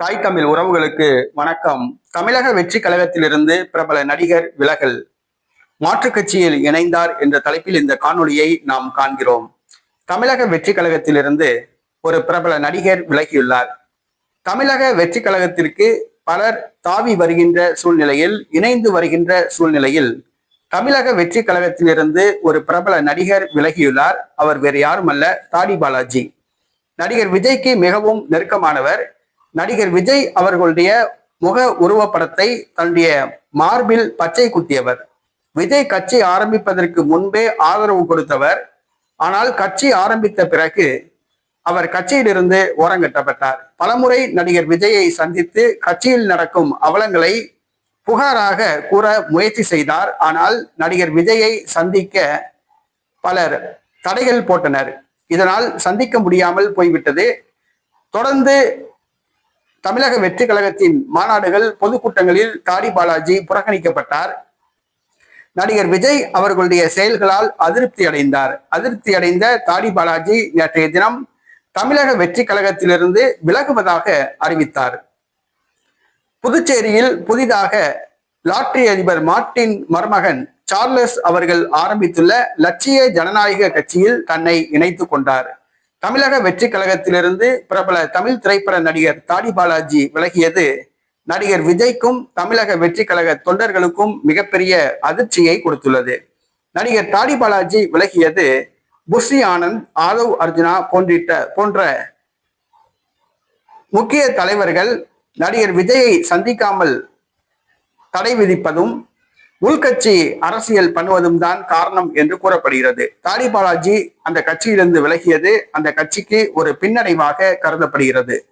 தாய் தமிழ் உறவுகளுக்கு வணக்கம். தமிழக வெற்றி கழகத்திலிருந்து பிரபல நடிகர் விலகல். மாற்றுக் கட்சியில் இணைந்தார் என்ற தலைப்பில் இந்த காணொளியை நாம் காண்கிறோம். தமிழக வெற்றி கழகத்திலிருந்து ஒரு பிரபல நடிகர் விலகியுள்ளார். தமிழக வெற்றி கழகத்திற்கு பலர் தாவி வருகின்ற சூழ்நிலையில் இணைந்து வருகின்ற சூழ்நிலையில் தமிழக வெற்றி கழகத்திலிருந்து ஒரு பிரபல நடிகர் விலகியுள்ளார். அவர் வேறு யாருமல்ல தாடி பாலாஜி. நடிகர் விஜய்க்கு மிகவும் நெருக்கமானவர். நடிகர் விஜய் அவர்களுடைய முக உருவப்படத்தை தன்னுடைய மார்பில் பச்சை குத்தியவர். விஜய் கட்சி ஆரம்பிப்பதற்கு முன்பே ஆதரவு கொடுத்தவர். ஆனால் கட்சி ஆரம்பித்த பிறகு அவர் கட்சியிலிருந்து ஓரங்கட்டப்பட்டார் பலமுறை நடிகர் விஜயை சந்தித்து கட்சியில் நடக்கும் அவலங்களை புகாராக கூற முயற்சி செய்தார். ஆனால் நடிகர் விஜயை சந்திக்க பலர் தடைகள் போட்டனர். இதனால் சந்திக்க முடியாமல் போய்விட்டது. தொடர்ந்து தமிழக வெற்றி கழகத்தின் மாநாடுகள் பொதுக்கூட்டங்களில் தாடி பாலாஜி புறக்கணிக்கப்பட்டார். நடிகர் விஜய் அவர்களுடைய செயல்களால் அதிருப்தி அடைந்தார். அதிருப்தி அடைந்த தாடி பாலாஜி நேற்றைய தினம் தமிழக வெற்றி கழகத்திலிருந்து விலகுவதாக அறிவித்தார். புதுச்சேரியில் புதிதாக லாட்டரி அதிபர் மார்ட்டின் மருமகன் சார்லஸ் அவர்கள் ஆரம்பித்துள்ள லட்சிய ஜனநாயக கட்சியில் தன்னை இணைத்துக் கொண்டார். தமிழக வெற்றி கழகத்திலிருந்து பிரபல தமிழ் திரைப்பட நடிகர் தாடி பாலாஜி விலகியது. நடிகர் விஜய்க்கும் தமிழக வெற்றி கழக தொண்டர்களுக்கும் மிகப்பெரிய அதிர்ச்சியை கொடுத்துள்ளது. நடிகர் தாடி பாலாஜி விலகியது புஷி ஆனந்த் ஆதவ் அர்ஜுனா போன்றிட்ட போன்ற முக்கிய தலைவர்கள் நடிகர் விஜயை சந்திக்காமல் தடை விதிப்பதும் உள்கட்சி அரசியல் பண்ணுவதும் தான் காரணம் என்று கூறப்படுகிறது. தாடி பாலாஜி அந்த கட்சியிலிருந்து விலகியது அந்த கட்சிக்கு ஒரு பின்னடைவாக கருதப்படுகிறது.